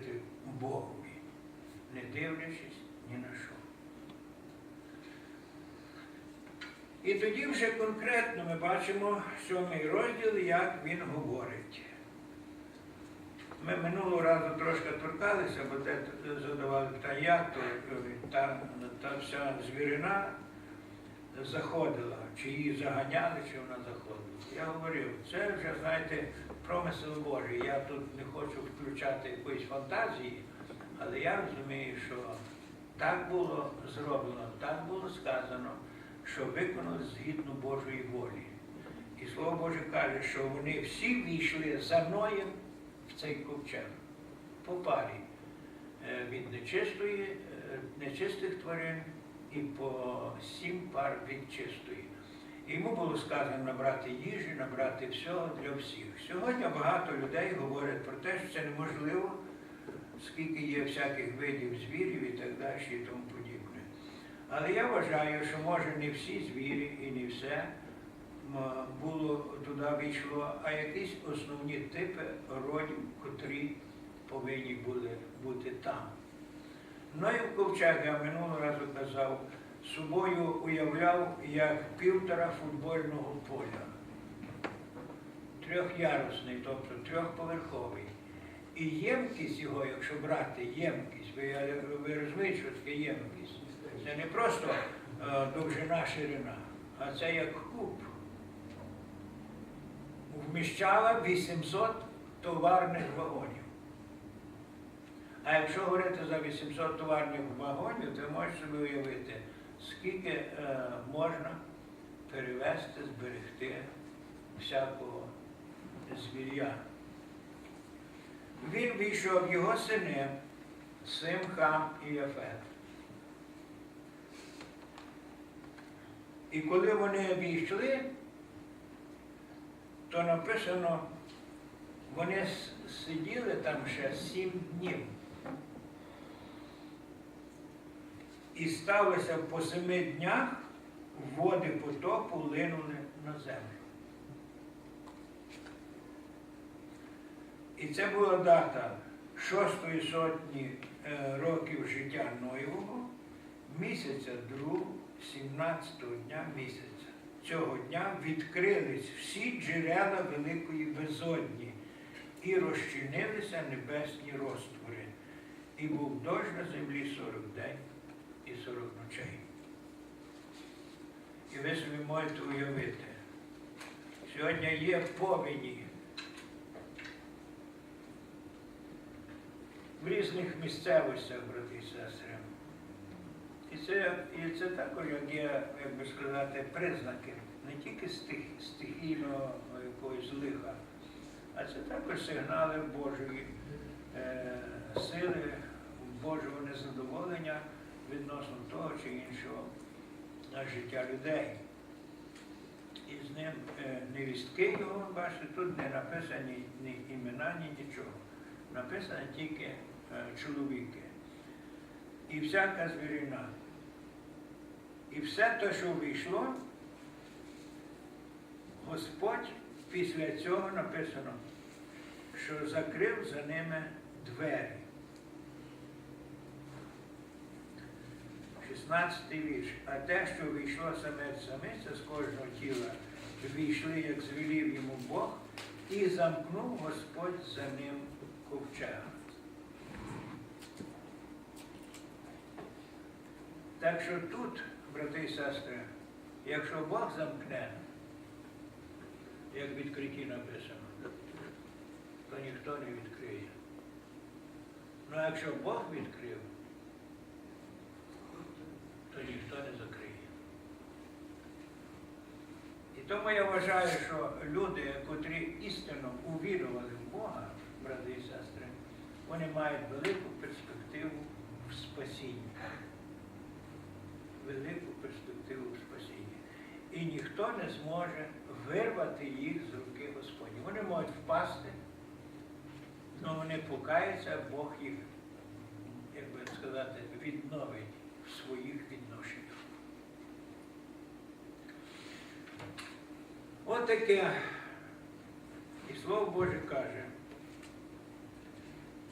служити Богові, не дивлячись ні на що. І тоді вже конкретно ми бачимо сьомий розділ, як він говорить. Ми минулого разу трошки торкалися, бо те задавали питання, як то та, та вся звірина заходила, чи її заганяли, чи вона заходила. Я говорив, це вже, знаєте, промисел Божий. Я тут не хочу включати якоїсь фантазії, але я розумію, що так було зроблено, так було сказано, що виконали згідно Божої волі. І Слово Боже каже, що вони всі війшли за Ноєм в цей ковчег по парі е, від нечистої, е, нечистих тварин і по сім пар від чистої. Йому було сказано набрати їжі, набрати всього для всіх. Сьогодні багато людей говорять про те, що це неможливо, скільки є всяких видів звірів і так далі і тому подібне. Але я вважаю, що може не всі звірі і не все було туди війшло, а якісь основні типи родів, котрі повинні були бути там. Ну і в ковчег я минулого разу казав, собою уявляв як півтора футбольного поля. Трьохярусний, тобто трьохповерховий. І ємкість його, якщо брати ємкість, ви, ви розумієте, що таке ємкість? Це не просто е, довжина ширина, а це як куб. Вміщала 800 товарних вагонів. А якщо говорити за 800 товарних вагонів, то можете собі уявити, скільки е, можна перевезти, зберегти всякого звір'я. Він війшов його сини, Сим, Хам і Яфет. І коли вони війшли, то написано, вони сиділи там ще сім днів. І сталося по семи днях води потопу линули на землю. І це була дата шостої сотні е, років життя Ноєвого, місяця другого, 17-го дня місяця. Цього дня відкрились всі джерела великої безодні і розчинилися небесні розтвори. І був дощ на землі 40 день і 40 ночей. І ви собі можете уявити, сьогодні є повені в різних місцевостях, брати і сестри. І це, і це також, є, як би сказати, признаки не тільки стих, стихійного якогось лиха, а це також сигнали Божої е, сили, Божого незадоволення відносно того чи іншого на життя людей. І з ним е, невістки його, бачите, тут не написані ні імена, ні нічого. Написано тільки е, чоловіки. І всяка звірина. І все те, що вийшло, Господь після цього написано, що закрив за ними двері. 16 вірш. А те, що війшло саме самиця з кожного тіла, війшли, як звелів йому Бог, і замкнув Господь за ним ковчег. Так що тут, брати і сестри, якщо Бог замкне, як в відкритті написано, то ніхто не відкриє. Ну а якщо Бог відкрив, то ніхто не закриє. І тому я вважаю, що люди, котрі істинно увірували в Бога, брати і сестри, вони мають велику перспективу в спасінні. Велику перспективу в спасінні. І ніхто не зможе вирвати їх з руки Господні. Вони можуть впасти, але вони покаються, Бог їх, як би сказати, відновить в своїх відношеннях. От. І Слово Боже каже,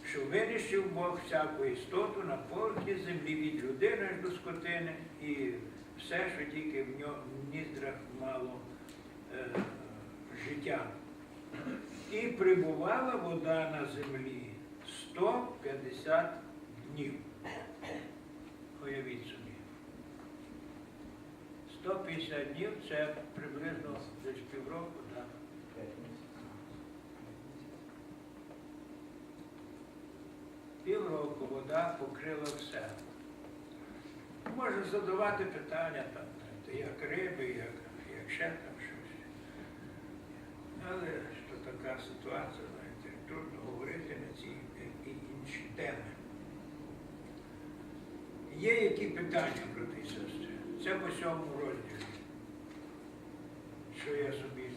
що винищив Бог всяку істоту на поверхні землі від людини аж до скотини і все, що тільки в ньому в ніздрах мало е, життя. І прибувала вода на землі 150 днів. Уявіть собі. 150 днів це приблизно десь півроку, так? Півроку вода покрила все. Можна задавати питання там, як риби, як, як ще там щось. Але що така ситуація, знаєте, трудно говорити на ці і інші теми. Є які питання, брати і сестри? Це по сьомому розділі. Що я собі.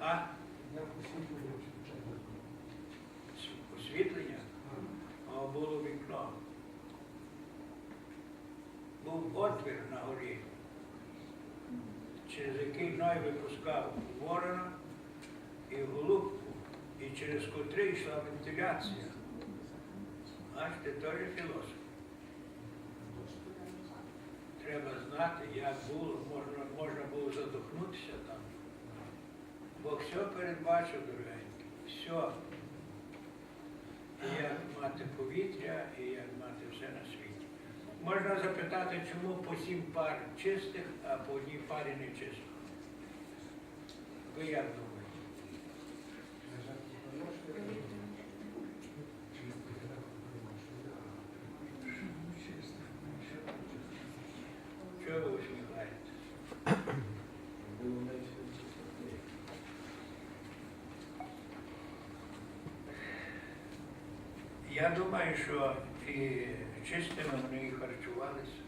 А? Освітлення? А було вікно. Був отвір на горі, через який Ной випускав ворона і голубку, і через котрий йшла вентиляція. Аж ти теж філософ. Треба знати, як було, можна, можна було задохнутися там. Бо все передбачив, дорогенький, все. І як мати повітря, і як мати все на світі. Можна запитати, чому по сім пар чистих, а по одній парі нечистих. Ви як думаєте? Я думаю, що і чистими вони і харчувалися.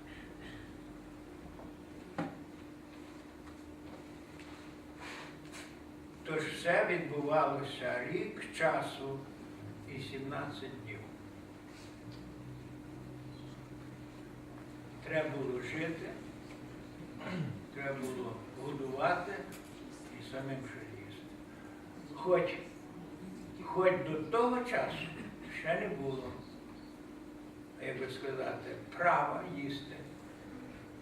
Тож все відбувалося рік часу і 17 днів. Треба було жити, треба було годувати і самим ще їсти. Хоч, хоч до того часу ще не було, як би сказати, права їсти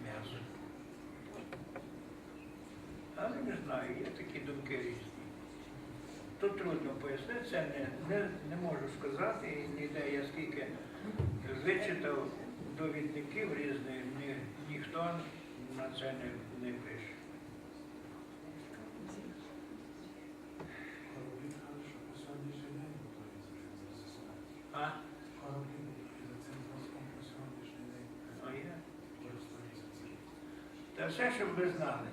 м'ясо. Але не знаю, є такі думки різні. Тут трудно пояснити, це не, не, не можу сказати, ніде я скільки вичитав довідників різних, ні, ніхто на це не, не пише. Та все, щоб ви знали.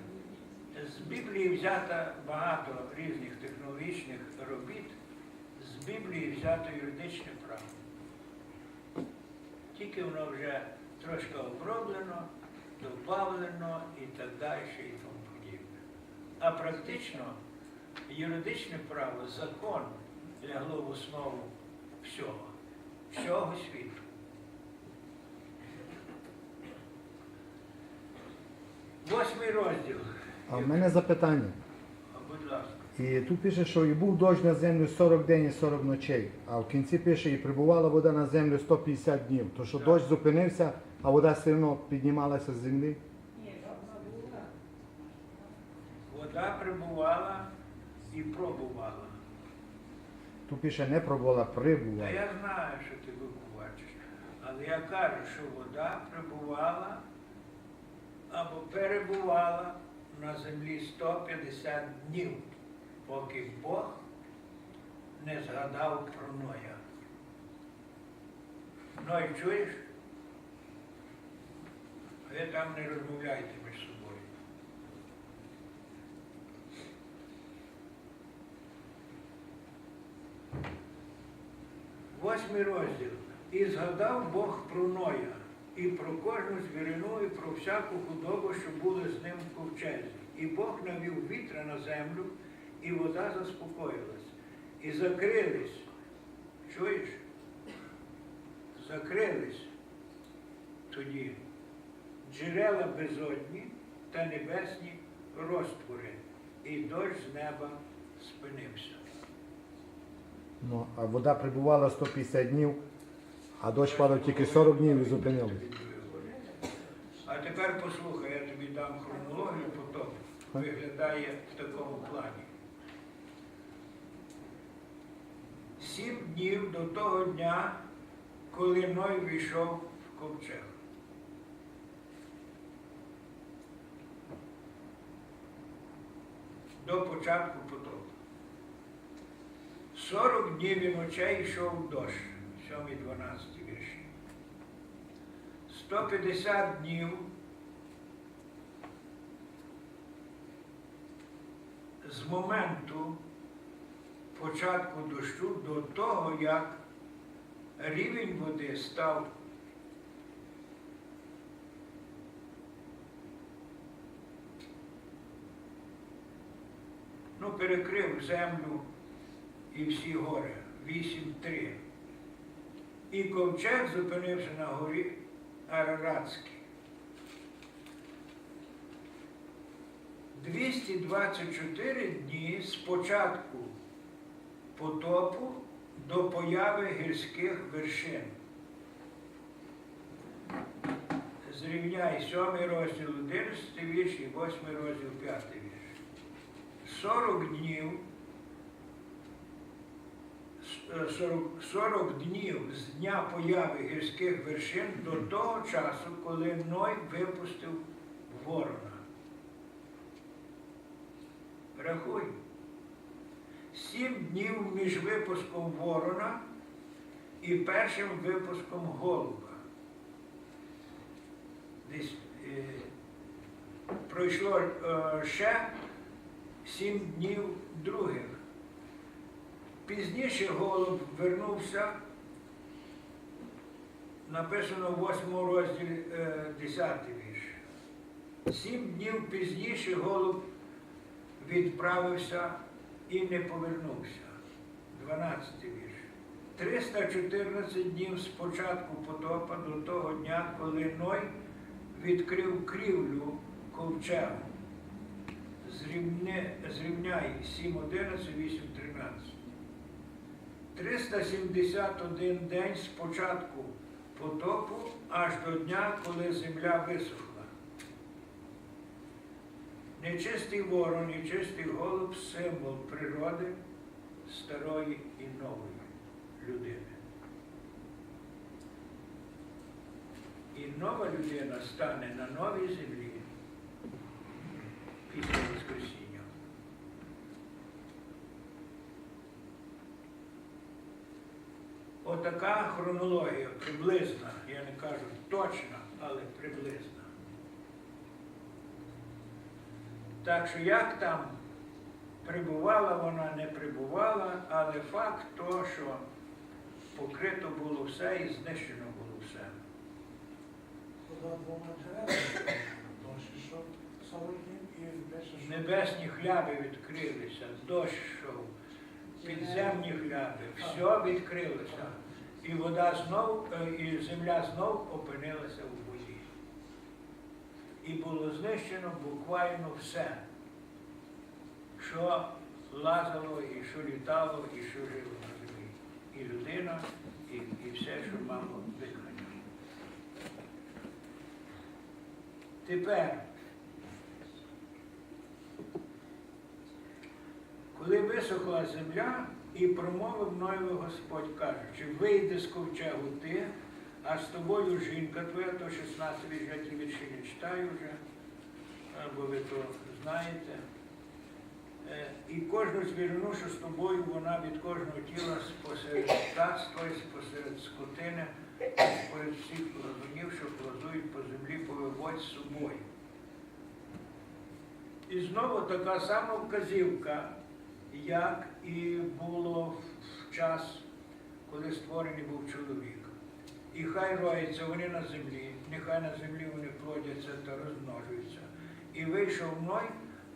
З Біблії взято багато різних технологічних робіт, з Біблії взято юридичне право. Тільки воно вже трошки оброблено, добавлено і так далі, і тому подібне. А практично юридичне право, закон лягло в основу всього, всього світу. Восьмий розділ. А в мене запитання. Будь ласка. І тут пише, що і був дощ на землю 40 день і 40 ночей. А в кінці пише, і прибувала вода на землю 150 днів. То що Так. дощ зупинився, а вода все одно піднімалася з землі. Вода прибувала і пробувала. Тут пише не пробувала, Та прибувала. я знаю, що ти букву бачиш. Але я кажу, що вода прибувала або перебувала на землі 150 днів, поки Бог не згадав про Ноя. Ной, чуєш? Ви там не розмовляйте між собою. Восьмий розділ. І згадав Бог про Ноя, і про кожну звірину, і про всяку худобу, що були з ним в ковчезі. І Бог навів вітра на землю, і вода заспокоїлась. І закрились. Чуєш? Закрились тоді джерела безодні та небесні розтвори, і дощ з неба спинився. Ну, а вода прибувала 150 днів, а дощ падав тільки 40 днів і зупинились. А тепер послухай, я тобі дам хронологію потоку. Виглядає в такому плані. Сім днів до того дня, коли Ной війшов в ковчег. До початку потоку. 40 днів і ночей йшов дощ, 7-12 вірші. 150 днів з моменту початку дощу до того, як рівень води став ну, перекрив землю і всі гори 8-3. І ковчег зупинився на горі Араратській. 224 дні з початку потопу до появи гірських вершин. Зрівняй 7 розділ 11 вірш і 8 розділ 5 вірш. 40 днів 40, 40 днів з дня появи гірських вершин до того часу, коли Ной випустив ворона. Рахуй. Сім днів між випуском ворона і першим випуском голуба. Десь е, пройшло е, ще сім днів других. Пізніше голуб вернувся, написано в 8 розділі е, 10 вірш. Сім днів пізніше голуб відправився і не повернувся. 12 вірш. 314 днів з початку потопа до того дня, коли Ной відкрив крівлю ковчегу. Зрівняй 7.11, 8.13. 371 день з початку потопу аж до дня, коли земля висохла. Нечистий ворон, нечистий голуб символ природи старої і нової людини. І нова людина стане на новій землі після Воскресіння. Отака хронологія приблизна, я не кажу точна, але приблизна. Так що як там прибувала вона, не прибувала, але факт то, що покрито було все і знищено було все. Вода двома джерелами. Дощ ішов 40 днів і пише, що Небесні хляби відкрилися, дощ йшов, підземні хляби, все відкрилося. І вода знов, е, і земля знов опинилася в воді. І було знищено буквально все, що лазало, і що літало, і що жило на землі. І людина, і, і все, що мало дихання. Тепер Коли висохла земля, і промовив Ноєве Господь, кажучи, вийди з ковчегу ти, а з тобою жінка твоя, то 16 вірш, я вірші не читаю вже, бо ви то знаєте. Е, І кожну звірину, що з тобою, вона від кожного тіла посеред птацтва, і посеред скотини, посеред всіх плазунів, що плазують по землі, повиводь з собою. І знову така сама вказівка, як і було в час, коли створений був чоловік. І хай роються вони на землі, нехай на землі вони плодяться та розмножуються. І вийшов Ной,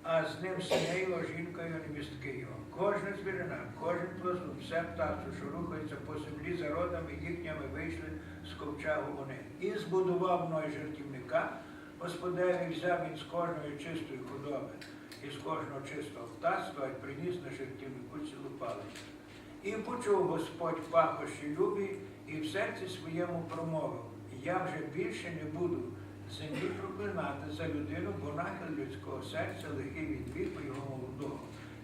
а з ним сини його, жінка невістки його. Кожна звірина, кожен плазун, все птацтво, що рухається по землі за родами їхніми вийшли з ковчагу вони. І збудував Ной жертівника, Господеві взяв він з кожної чистої худоби і з кожного чистого птацтва і приніс на жертівнику цілу палицю. І почув Господь пахощі любі, і в серці своєму промовив, я вже більше не буду землі проклинати за людину, бо нахил людського серця лихий від віку його молодого.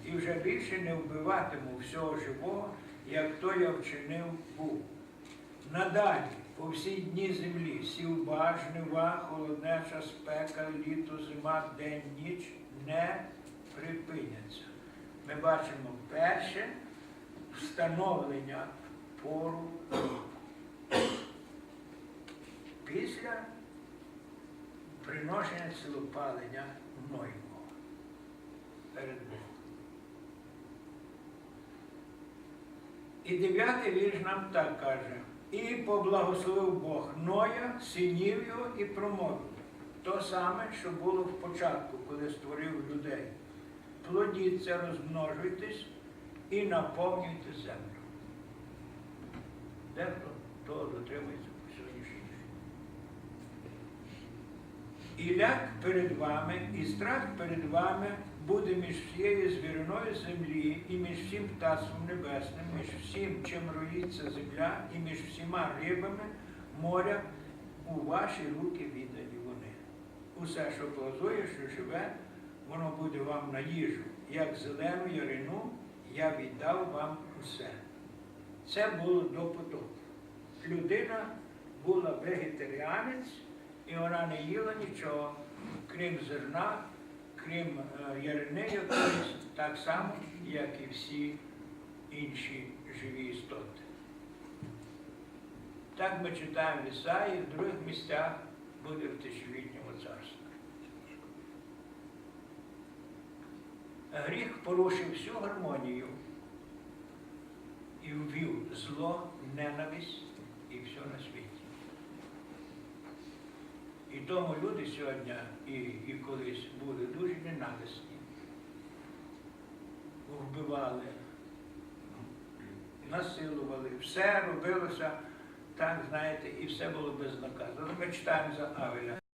І вже більше не вбиватиму всього живого, як то я вчинив був. Надалі по всі дні землі сівба, жнива, холоднеча спека, літо, зима, день, ніч не припиняться. Ми бачимо перше встановлення пору. Після приношення цілопалення Ноймова перед Богом. І дев'ятий вірш нам так каже. І поблагословив Бог Ноя, синів його і промовив. То саме, що було в початку, коли створив людей. Плодіться, розмножуйтесь і наповнюйте землю. Дехто того дотримується по сьогоднішній день. І ляк перед вами, і страх перед вами буде між всією звіриною землі, і між всім птацтвом небесним, між всім, чим роїться земля, і між всіма рибами моря у ваші руки віддані вони. Усе, що плазує, що живе, воно буде вам на їжу, як зелену ярину, я віддав вам усе. Це було до потопу. Людина була вегетаріанець, і вона не їла нічого, крім зерна, крім е, ярини якоїсь, так само, як і всі інші живі істоти. Так ми читаємо в Ісаї, в других місцях буде в тисячолітньому царстві. Гріх порушив всю гармонію і ввів зло, ненависть і все на світі. І тому люди сьогодні і, і колись були дуже ненависні. Вбивали, насилували, все робилося так, знаєте, і все було безнаказано. Ми читаємо за Авеля.